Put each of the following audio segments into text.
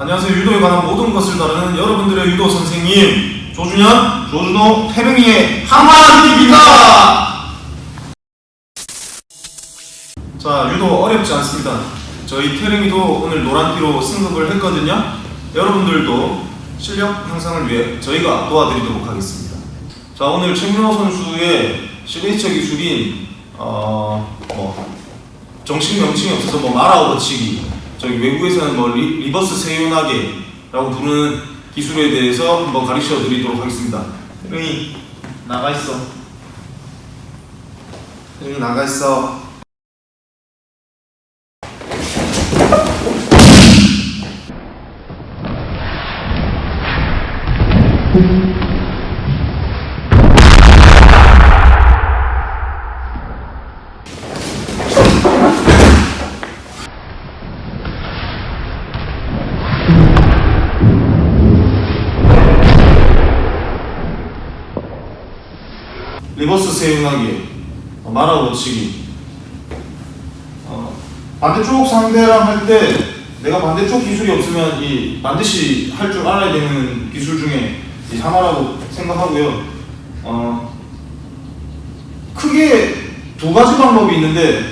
안녕하세요. 유도에 관한 모든 것을 다루는 여러분들의 유도 선생님 조준현, 조준호, 태릉이의 한마디입니다. 자, 유도 어렵지 않습니다. 저희 태릉이도 오늘 노란띠로 승급을 했거든요. 여러분들도 실력 향상을 위해 저희가 도와드리도록 하겠습니다. 자, 오늘 최민호 선수의 시그니처 기술인 어, 뭐 정식 명칭이 없어서 뭐 말아오버치기 저기 외국에서는 뭐 리, 리버스 세윤하게라고 부르는 기술에 대해서 한번 가르쳐 드리도록 하겠습니다. 혜령이 나가 있어. 혜령이 나가 있어. 리버스 세윤하기, 어, 말아오버치기. 어, 반대쪽 상대랑 할 때 내가 반대쪽 기술이 없으면 이 반드시 할 줄 알아야 되는 기술 중에 이 하나라고 생각하고요. 어, 크게 두 가지 방법이 있는데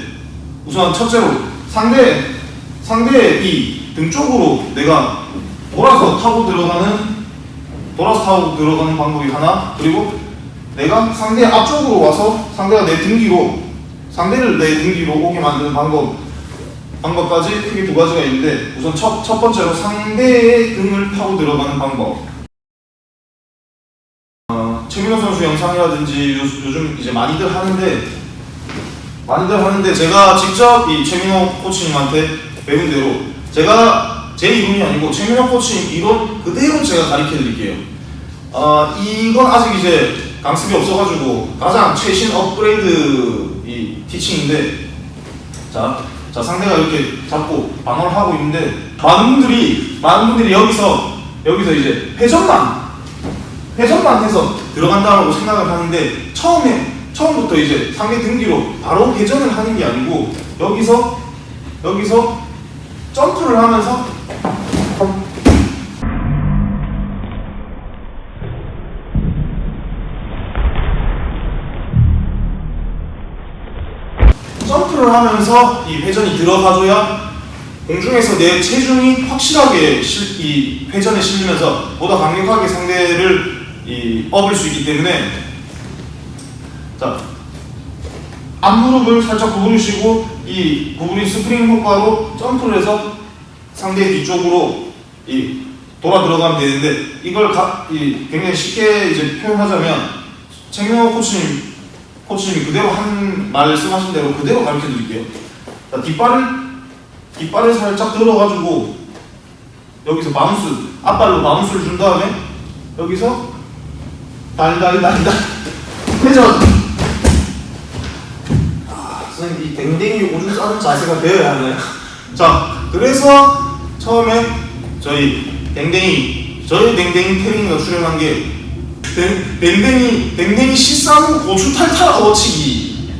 우선 첫째로 상대 상대의 이 등 쪽으로 내가 돌아서 타고 들어가는 돌아서 타고 들어가는 방법이 하나 그리고 내가 상대 앞쪽으로 와서 상대가 내등 뒤로 상대를 내등 뒤로 오게 만드는 방법 방법까지 크게 두 가지가 있는데 우선 첫, 첫 번째로 상대의 등을 타고 들어가는 방법. 어, 최민호 선수 영상이라든지 요, 요즘 이제 많이들 하는데 많이들 하는데 제가 직접 이 최민호 코치님한테 배운 대로 제가 제 이론이 아니고 최민호 코치님 이론 그대로 제가 가르쳐 드릴게요. 어, 이건 아직 이제 강습이 없어가지고 가장 최신 업그레이드 이 티칭인데 자, 자 상대가 이렇게 잡고 방어를 하고 있는데 많은 분들이 많은 분들이 여기서 여기서 이제 회전만 회전만 해서 들어간다고 생각을 하는데 처음에 처음부터 이제 상대 등 뒤로 바로 회전을 하는 게 아니고 여기서 여기서 점프를 하면서 하면서 이 회전이 들어가줘야 공중에서 내 체중이 확실하게 실, 이 회전에 실리면서 보다 강력하게 상대를 이 업을 수 있기 때문에 자 앞무릎을 살짝 구부리시고 이 구부린 스프링 효과로 점프를 해서 상대 뒤쪽으로 이 돌아 들어가면 되는데 이걸 가, 이 굉장히 쉽게 이제 표현하자면 최민호 코치님 코치님이 그대로 한 말씀하신 대로 그대로 가르쳐 드릴게요. 자, 뒷발을 뒷발을 살짝 들어가지고 여기서 마운스 앞발로 마운스를 준 다음에 여기서 달달달달 회전. 아, 선생님 이 댕댕이 오줌 싸는 자세가 되어야 하나요? 자, 그래서 처음에 저희 댕댕이 저희 댕댕이 태링이가 출연한 게 댕- 댕댕이 댕댕이 시싸는 고추 탈탈 어치기.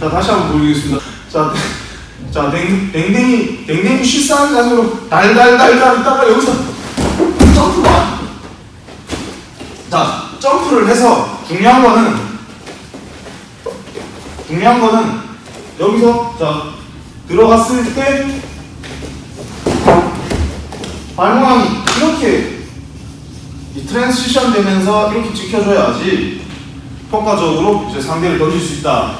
자 다시 한번 보여드리겠습니다. 자, 자 댕, 댕댕이 댕댕이 시싸는 자세로 달달달달 있다가 여기서 점프만. 자 점프를 해서 중요한 거는 중요한 거는 여기서 자 들어갔을 때 발모양이 이렇게 이 트랜지션 되면서 이렇게 지켜줘야지 효과적으로 이제 상대를 던질 수 있다.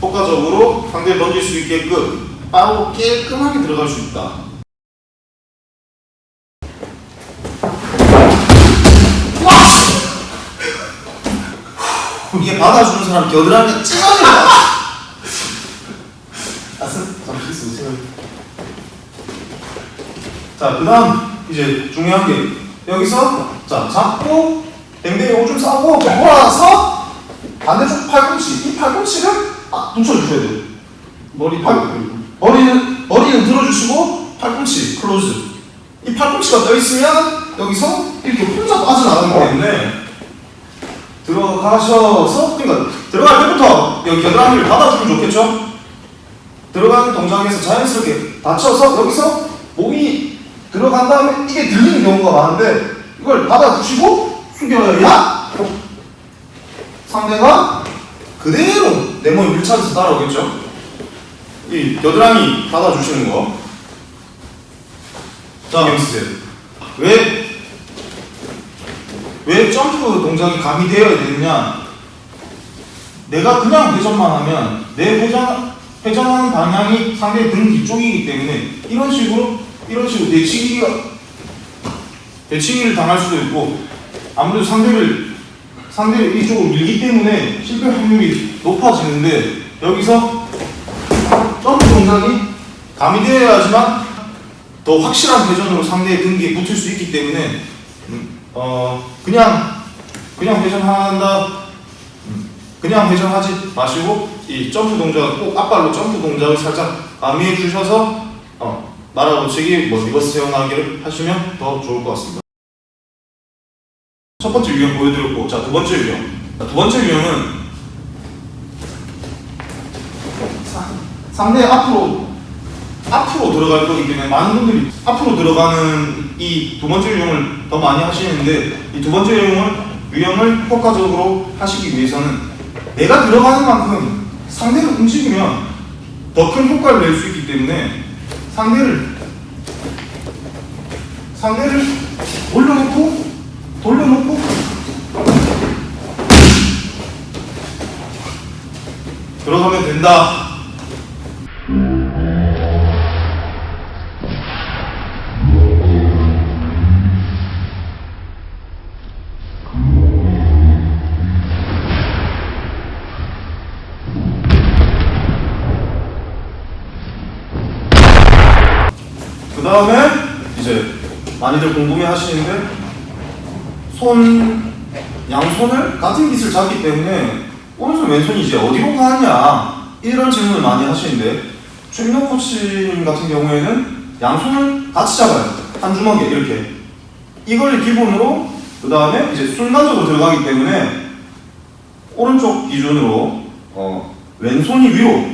효과적으로 상대를 던질 수 있게끔 빠르고 깔끔하게 들어갈 수 있다. 와! 이게 받아주는 사람 겨드랑이 찢어진다. 아, 잠시. 자, 그 다음 이제 중요한 게 여기서 자 잡고 댕댕이 오줌 싸고 돌아서 반대쪽 팔꿈치 이 팔꿈치를 딱 붙여주셔야 돼요. 머리 팔 머리는 머리는 들어주시고 팔꿈치 클로즈. 이 팔꿈치가 떠 있으면 여기서 이렇게 혼자 빠져나가기 때문에 들어가셔서 그러니까 들어갈 때부터 여기 겨드랑이를 받아주면 좋겠죠. 들어가는 동작에서 자연스럽게 받쳐서 여기서 몸이 들어간 다음에 이게 들리는 경우가 많은데 이걸 받아주시고 숙여야 상대가 그대로 내 몸에 밀착해서 따라오겠죠. 이 겨드랑이 받아주시는 거. 자, 쓰세요. 왜, 왜 점프 동작이 가미되어야 되느냐? 내가 그냥 회전만 하면 내 회전, 회전하는 방향이 상대 등 뒤쪽이기 때문에 이런 식으로, 이런 식으로 내치기가, 내치기를 당할 수도 있고, 아무래도 상대를, 상대를 이쪽으로 밀기 때문에 실패 확률이 높아지는데, 여기서 점프 동작이 가미되어야지만 더 확실한 회전으로 상대의 등기에 붙을 수 있기 때문에 음, 어 그냥 그냥 회전한다. 음, 그냥 회전하지 마시고 이 점프 동작 꼭 앞발로 점프 동작을 살짝 가미해 주셔서 어 날아붙이기 뭐 리버스 세워나기를 하시면 더 좋을 것 같습니다. 첫 번째 유형 보여드렸고 자 두 번째 유형 자, 두 번째 유형은 사- 상대 앞으로 앞으로 들어갈 거기 때문에 많은 분들이 앞으로 들어가는 이 두 번째 유형을 더 많이 하시는데 이 두 번째 유형을 유형을 효과적으로 하시기 위해서는 내가 들어가는 만큼 상대를 움직이면 더 큰 효과를 낼 수 있기 때문에 상대를 상대를 돌려놓고 돌려놓고 들어가면 된다. 그 다음에 이제 많이들 궁금해 하시는데 손 양손을 같은 깃을 잡기 때문에 오른손 왼손이 이제 어디로 가느냐 이런 질문을 많이 하시는데 최민호 코치님 같은 경우에는 양손을 같이 잡아요. 한 주먹에 이렇게. 이걸 기본으로 그 다음에 이제 순간적으로 들어가기 때문에 오른쪽 기준으로 어, 왼손이 위로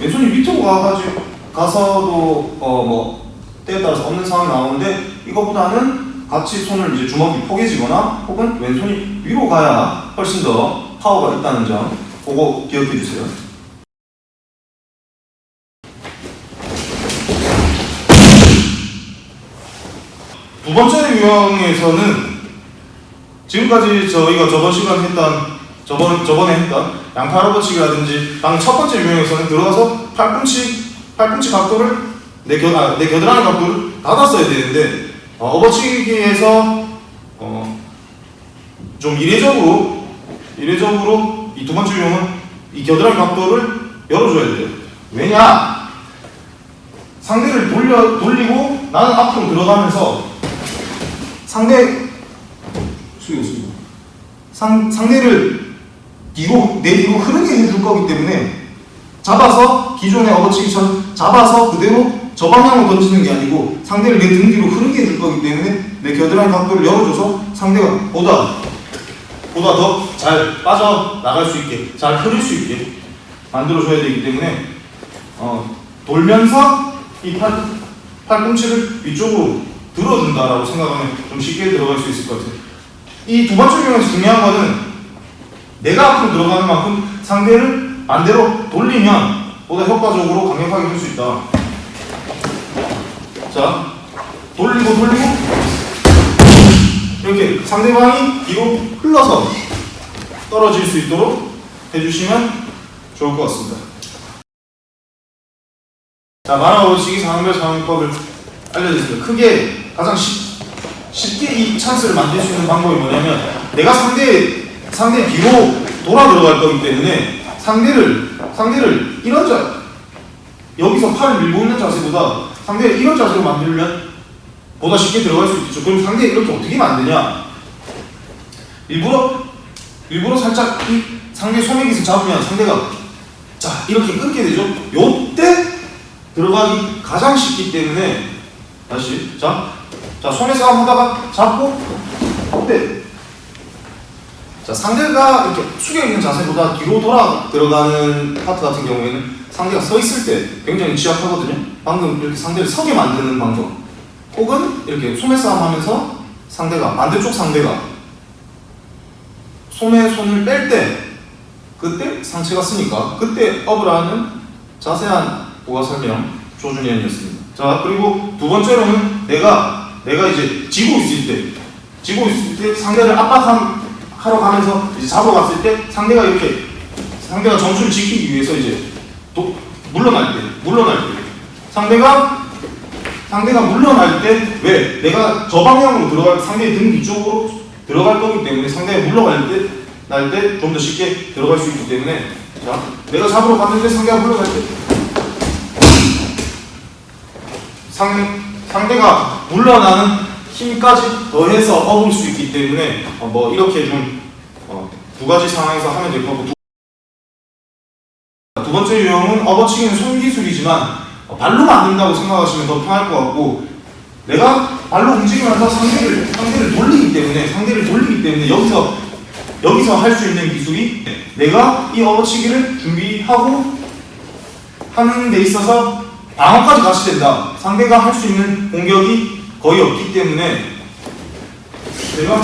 왼손이 밑으로 가가지고 가서도 어 뭐 때에 따라서 없는 상황이 나오는데 이거보다는 같이 손을 이제 주먹이 포개지거나 혹은 왼손이 위로 가야 훨씬 더 파워가 있다는 점 그거 기억해 주세요. 두 번째 유형에서는 지금까지 저희가 저번 시간에 했던 저번 저번에 했던 양팔 업어치기라든지 방금 첫 번째 유형에서는 들어가서 팔꿈치 팔꿈치 각도를 내, 겨, 아, 내 겨드랑이 각도를 닫았어야 되는데 어, 업어치기에서 어, 좀 이례적으로 이례적으로 이 두 번째 유형은 이 겨드랑이 각도를 열어줘야 돼요. 왜냐? 상대를 돌려 돌리고 나는 앞으로 들어가면서 상대 숙여 상 상대를 뒤로 내 뒤로 흐르게 해줄 거기 때문에 잡아서 기존의 업어치기처럼 잡아서 그대로 저 방향으로 던지는 게 아니고 상대를 내 등 뒤로 흐르게 해줄 거기 때문에 내 겨드랑이 각도를 열어줘서 상대가 보다 보다 더 잘 빠져 나갈 수 있게 잘 흐를 수 있게 만들어줘야 되기 때문에 어, 돌면서 이 팔, 팔꿈치를 위쪽으로 들어준다라고 생각하면 좀 쉽게 들어갈 수 있을 것 같아요. 이 두 번째 경우에서 중요한 거는 내가 앞으로 들어가는 만큼 상대를 반대로 돌리면 보다 효과적으로 강력하게 할 수 있다. 자, 돌리고 돌리고 이렇게 상대방이 뒤로 흘러서 떨어질 수 있도록 해주시면 좋을 것 같습니다. 자, 만화보시기 상황별 사용법을 알려드렸습니다. 크게 가장 쉽, 쉽게 이 찬스를 만들 수 있는 방법이 뭐냐면 내가 상대 상대 뒤로 돌아 들어갈 거기 때문에 상대를 상대를 이런 자 여기서 팔을 밀고 있는 자세보다 상대를 이런 자세로 만들면 보다 쉽게 들어갈 수 있죠. 그럼 상대 이렇게 어떻게 만드냐? 일부러 일부러 살짝 이 상대 소매깃을 잡으면 상대가 자 이렇게 끊게 되죠. 요때 들어가기 가장 쉽기 때문에 다시 자, 자 손에 싸움 하다가 잡고 어때? 자 상대가 이렇게 숙여 있는 자세보다 뒤로 돌아 들어가는 파트 같은 경우에는 상대가 서 있을 때 굉장히 취약하거든요. 방금 이렇게 상대를 서게 만드는 방법. 혹은 이렇게 소매 싸움 하면서 상대가 반대쪽 상대가 손에 손을 뺄 때 그때 상체가 쓰니까 그때 업을 하는 자세한 보아 설명 조준현이었습니다. 자 그리고 두 번째로는 내가 내가 이제 지고 있을 때 지고 있을 때 상대를 압박하러 가면서 이제 잡아갔을 때 상대가 이렇게 상대가 점수를 지키기 위해서 이제 또 물러날 때 물러날 때. 상대가 상대가 물러날 때 왜? 내가 저 방향으로 들어갈 상대의 등 뒤쪽으로 들어갈 거기 때문에 상대가 물러갈 때 날 때 좀 더 쉽게 들어갈 수 있기 때문에. 자 내가 잡으러 갔는데 상대가 물러갈 때. 상, 상대가 물러나는 힘까지 더해서 업을 수 있기 때문에 어, 뭐 이렇게 좀 어, 두 가지 상황에서 하면 될 거고 번째 유형은 업어치기는 손기술이지만 어, 발로 만든다고 생각하시면 더 편할 것 같고 내가 발로 움직이면서 상대를 상대를 돌리기 때문에 상대를 돌리기 때문에 여기서 여기서 할 수 있는 기술이 내가 이 업어치기를 준비하고 하는 데 있어서 방어까지 같이 된다. 상대가 할 수 있는 공격이 거의 없기 때문에 내가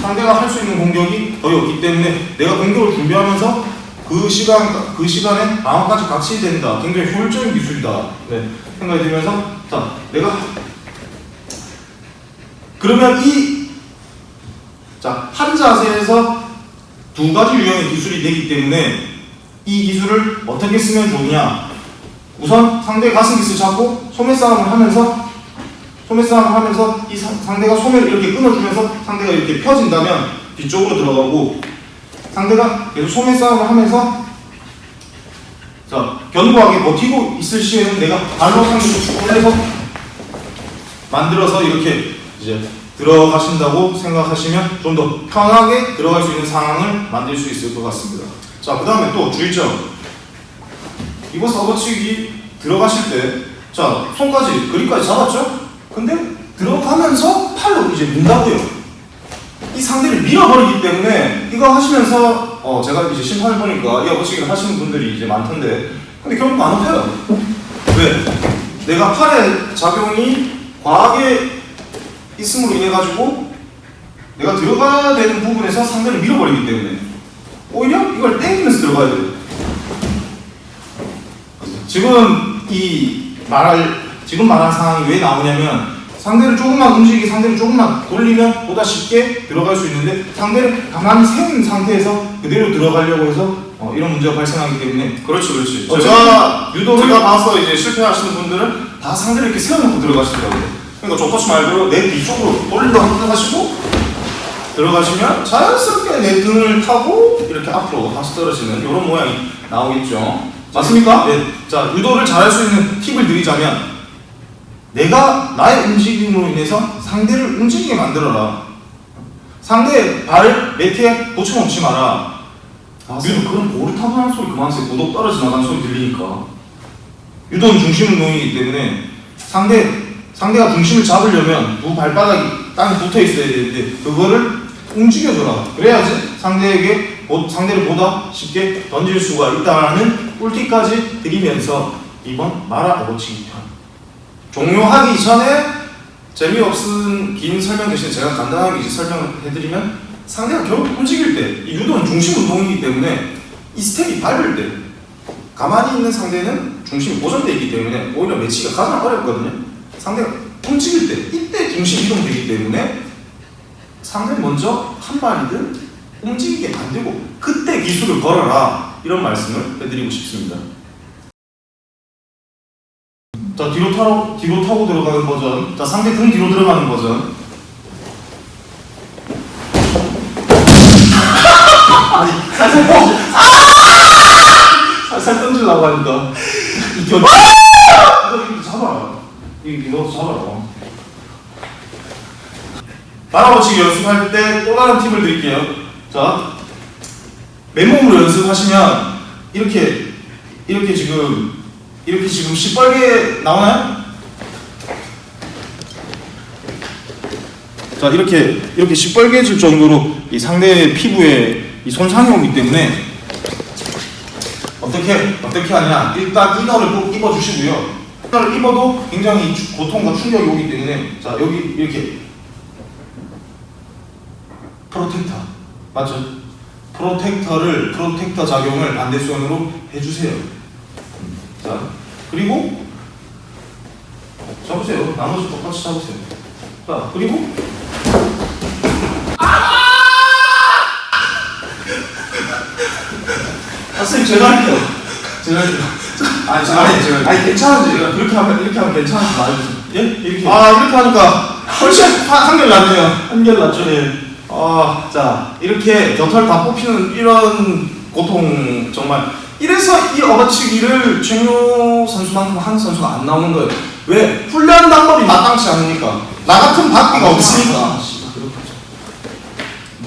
상대가 할 수 있는 공격이 거의 없기 때문에 내가 공격을 준비하면서 그 시간 그 시간에 방어까지 같이 된다. 굉장히 효율적인 기술이다. 네, 생각이 들면서 자 내가 그러면 이 자, 한 자세에서 두 가지 유형의 기술이 되기 때문에 이 기술을 어떻게 쓰면 좋으냐? 우선 상대의 가슴 기스 잡고 소매 싸움을 하면서 소매 싸움을 하면서 이 상- 상대가 소매를 이렇게 끊어주면서 상대가 이렇게 펴진다면 뒤쪽으로 들어가고 상대가 계속 소매 싸움을 하면서 자 견고하게 버티고 있을 시에는 내가 발로 상대를 쭉 올려서 만들어서 이렇게 이제 들어가신다고 생각하시면 좀 더 편하게 들어갈 수 있는 상황을 만들 수 있을 것 같습니다. 자, 그 다음에 또 주의점. 이거 서버치기 들어가실 때, 자, 손까지, 그립까지 잡았죠? 근데 들어가면서 팔로 이제 민다고요. 이 상대를 밀어버리기 때문에 이거 하시면서, 어, 제가 이제 심판을 보니까 이 어버치기를 하시는 분들이 이제 많던데, 근데 결국 안 업혀요. 왜? 내가 팔의 작용이 과하게 있음으로 인해 가지고 내가 들어가야 되는 부분에서 상대를 밀어버리기 때문에 오히려 이걸 땡기면서 들어가야 돼요. 지금 이 말할 지금 말한 상황이 왜 나오냐면 상대를 조금만 움직이기 상대를 조금만 돌리면 보다 쉽게 들어갈 수 있는데 상대를 가만히 세운 상태에서 그대로 들어가려고 해서 어, 이런 문제가 발생하기 때문에 그렇지, 그렇지. 어, 제가 유도를 제가 봐서 이제 실패하시는 분들은 다 상대를 이렇게 세워놓고 들어가시더라고요. 그러니까 조커치 말대로 내 뒤쪽으로 돌려 가시고 들어가시면 자연스럽게 내 등을 타고 이렇게 앞으로 다시 떨어지는 이런 모양이 나오겠죠. 맞습니까? 네. 자, 유도를 잘할 수 있는 팁을 드리자면 내가 나의 움직임으로 인해서 상대를 움직이게 만들어라. 상대의 발을 매트에 붙여놓지 마라. 아, 유도 그런 오르타분한 소리 그만하세요. 고독 떨어 지 나가는 소리 들리니까. 유도는 중심 운동이기 때문에 상대 상대가 중심을 잡으려면 두 발바닥이 땅에 붙어 있어야 되는데 그거를 움직여줘라. 그래야지 상대에게 보- 상대를 보다 쉽게 던질 수가 있다라는 꿀팁까지 드리면서 이번 마라 어버치기 편 종료하기 전에 재미없은 긴 설명 대신 제가 간단하게 이제 설명을 해드리면 상대가 결국 움직일 때 이 유도는 중심 운동이기 때문에 이 스텝이 밟을 때 가만히 있는 상대는 중심이 고정되어 있기 때문에 오히려 매치가 가장 어렵거든요. 상대가 움직일 때 이때 중심 이동되기 때문에 상대는 먼저 한 발이든 움직이게 만들고 그때 기술을 걸어라 이런 말씀을 해드리고 싶습니다. 자 뒤로 타고 뒤로 타고 들어가는 버전. 자 상대 등 뒤로 들어가는 버전. 아니 살살 던져. 살살 던지려고 하니까 이 겨. 이거 이거 잡아라. 이거 이거 잡아라. 바라보치기 연습할 때 또 다른 팁을 드릴게요. 자, 맨몸으로 연습하시면 이렇게 이렇게 지금 이렇게 지금 시뻘게 나오나요? 자, 이렇게 이렇게 시뻘개질 정도로 이 상대의 피부에 이 손상이 오기 때문에 어, 어떻게 어떻게 하냐? 일단 이너를 꼭 입어주시고요. 이너를 입어도 굉장히 추- 고통과 충격이 오기 때문에 자 여기 이렇게 프로텍터 맞죠? 프로텍터를 프로텍터 작용을 반대손으로 해주세요. 자 그리고 잡으세요. 나머지 똑같이 잡으세요. 자 그리고 아 선생님 제가 할게요. 제가 할게요. 아니 제가 할게요. 제가 할게요. 아니 괜찮은지 제가 그렇게 하면 이렇게 하면 괜찮은지 말해주세요. 예? 이렇게 아 이렇게 하니까 훨씬 한- 한결 낫네요. 한결 낫죠. 예. 아, 자 이렇게 겨털 다 뽑히는 이런 고통 정말 이래서 이 업어치기를 최민호 선수만큼 하는 선수가 안 나오는 거예요. 왜? 훈련 방법이 마땅치 않으니까. 나 같은 박비가 없으니까. 아,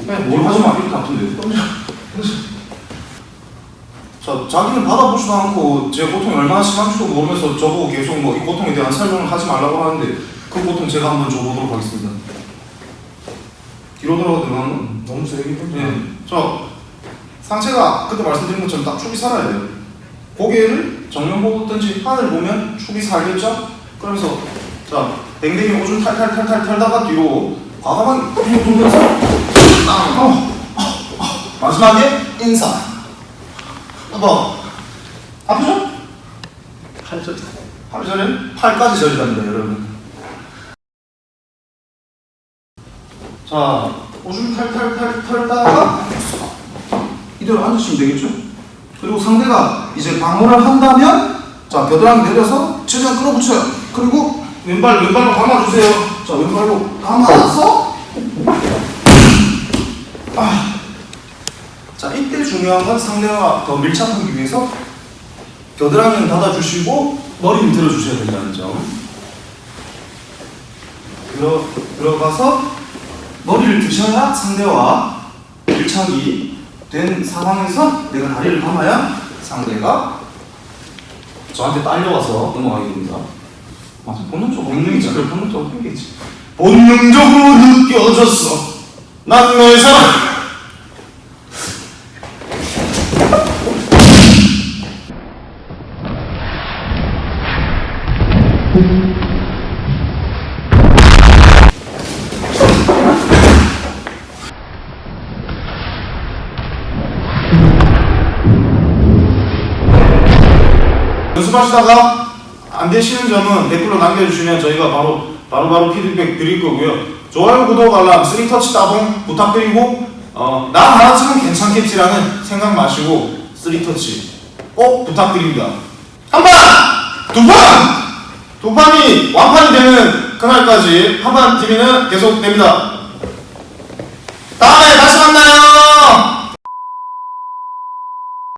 그냥 뭘 하지 마 이렇게 아픈데 자, 자기는 받아보지도 않고 제 고통이 얼마나 심한지도 모르면서 저보고 계속 뭐 이 고통에 대한 설명을 하지 말라고 하는데 그 고통 제가 한번 줘보도록 하겠습니다. 뒤로 돌아가 들어가면 너무 세게 예. 저 상체가 그때 말씀드린 것처럼 딱 축이 살아야 돼요. 고개를 정면 보든지 하늘 보면 축이 살겠죠? 그러면서 자 댕댕이 오줌 탈탈탈탈 털다가 뒤로 과감하게 쭉 돌면서 땅. 어, 어, 어. 마지막에 인사. 뭐 아프죠? 팔 절. 팔 절에 팔까지 절이답니다, 여러분. 자, 오줌 탈탈탈 털다가 이대로 앉으시면 되겠죠? 그리고 상대가 이제 방어를 한다면 자, 겨드랑이 내려서 최대한 끌어붙여요. 그리고 왼발, 왼발로 감아주세요. 자, 왼발로 감아서 아. 자, 이때 중요한 건 상대와 더 밀착하기 위해서 겨드랑이는 닫아주시고 머리는 들어주셔야 된다는 점. 들어, 들어가서 머리를 드셔야 상대와 밀착이 된 상황에서 내가 다리를 감아야 상대가 저한테 딸려와서 넘어가게 됩니다. 맞아, 본능적으로 본능이지. 그래, 본능적으로 생기지. 본능적으로 느껴졌어. 난 너의 사랑. 연습하시다가 안 되시는 점은 댓글로 남겨주시면 저희가 바로 바로 바로 피드백 드릴 거고요. 좋아요, 구독, 알람, 쓰리 터치 따봉 부탁드리고 어, 나 하나쯤은 괜찮겠지라는 생각 마시고 쓰리 터치 꼭 부탁드립니다. 한 판, 두 판, 두 판이 완판이 되는 그날까지 한판 TV는 계속됩니다. 다음에 다시 만나요.